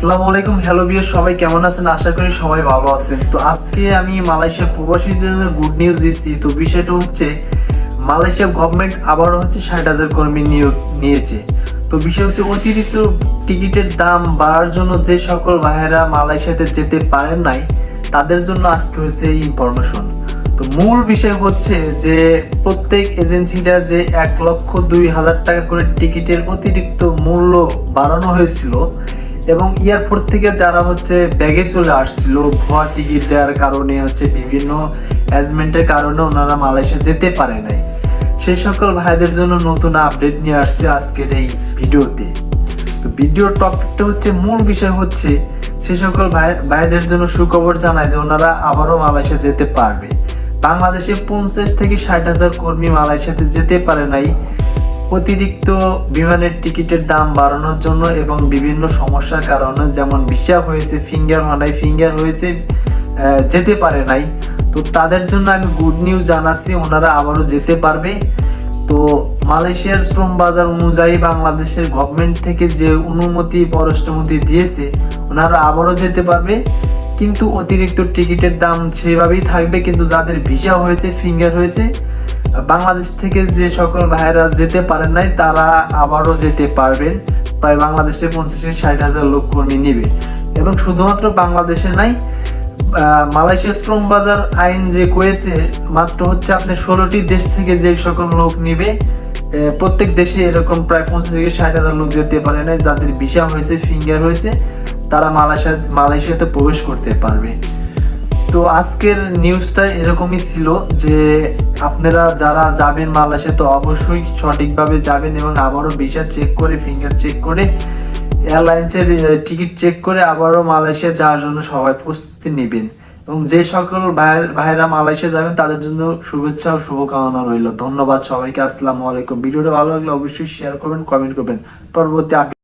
আসসালামু আলাইকুম। হ্যালো বিয়ার সবাই কেমন আছেন? আশা করি সবাই ভালো আছেন। তো আজকে আমি মালয়েশিয়া প্রবাসীদের গুড নিউজ দিচ্ছি। তো বিষয়টা হচ্ছে, মালয়েশিয়া গভর্নমেন্ট আবারও হচ্ছে ষাট হাজার কর্মী নিয়োগ নিয়েছে। তো বিষয় হচ্ছে, অতিরিক্ত টিকিটের দাম বাড়ার জন্য যে সকল ভাইয়েরা মালয়েশিয়াতে যেতে পারেন নাই, তাদের জন্য আজকে হচ্ছে ইনফরমেশন তো মূল বিষয় হচ্ছে যে, প্রত্যেক এজেন্সিটা যে এক লক্ষ দুই হাজার টাকা করে টিকিটের অতিরিক্ত মূল্য বাড়ানো হয়েছিল এবং এয়ারপোর্ট থেকে যারা হচ্ছে ব্যাগে চলে আসছিল, ভুয়া টিকিট দেওয়ার কারণে হচ্ছে বিভিন্ন অ্যারেঞ্জমেন্টের কারণে ওনারা মালয়েশিয়া যেতে পারে নাই। সেই সকল ভাইদের জন্য নতুন আপডেট নিয়ে আসছে আজকের এই ভিডিওতে। তো ভিডিওর টপিকটা হচ্ছে মূল বিষয় হচ্ছে সে সকল ভাই ভাইদের জন্য সুখবর জানায় যে ওনারা আবারও মালয়েশিয়া যেতে পারবে। বাংলাদেশে পঞ্চাশ থেকে ষাট হাজার কর্মী মালয়েশিয়াতে যেতে পারে নাই। অতিরিক্ত বিমানের টিকিটের দাম বাড়ানোর জন্য এবং বিভিন্ন সমস্যার কারণে, যেমন ভিসা হয়েছে, ফিঙ্গার মানাই ফিঙ্গার হয়েছে যেতে পারে নাই। তো তাদের জন্য আমি গুড নিউজ জানাচ্ছি, ওনারা আবারও যেতে পারবে। তো মালয়েশিয়ার শ্রম বাজার অনুযায়ী বাংলাদেশের গভর্নমেন্ট থেকে যে অনুমতি, পররাষ্ট্রমন্ত্রী দিয়েছে, ওনারা আবারও যেতে পারবে। কিন্তু অতিরিক্ত টিকিটের দাম সেভাবেই থাকবে, কিন্তু যাদের ভিসা হয়েছে, ফিঙ্গার হয়েছে বাংলাদেশ থেকে যে সকল ভাইয়েরা যেতে পারেন নাই, তারা আবারও যেতে পারবেন। প্রায় বাংলাদেশে পঞ্চাশ থেকে ষাট হাজার লোক কর্মী নেবে। এবং শুধুমাত্র বাংলাদেশে নাই মালয়েশিয়া শ্রম বাজার আইন যে করেছে, মাত্র হচ্ছে আপনি ষোলোটি দেশ থেকে যে সকল লোক নিবে প্রত্যেক দেশে এরকম প্রায় পঞ্চাশ থেকে ষাট হাজার লোক যেতে পারে না যাদের ভিসা হয়েছে ফিঙ্গার হয়েছে, তারা মালয়েশিয়া, মালয়েশিয়াতে প্রবেশ করতে পারবে। তো আজকের নিউজটা এরকমই ছিল যে, আপনারা যারা যাবেন মালয়েশিয়া, তো অবশ্যই সঠিকভাবে যাবেন এবং আবারও ভিসা চেক করে ফিঙ্গার চেক করে এয়ারলাইন্সের টিকিট চেক করে আবারও মালয়েশিয়া যাওয়ার জন্য সবাই প্রস্তুতি নেবেন। এবং যে সকল ভাইয়েরা মালয়েশিয়া যাবেন, তাদের জন্য শুভেচ্ছা ও শুভকামনা রইল। ধন্যবাদ সবাইকে, আসসালামু আলাইকুম। ভিডিওটা ভালো লাগলে অবশ্যই শেয়ার করবেন কমেন্ট করবেন। পরবর্তী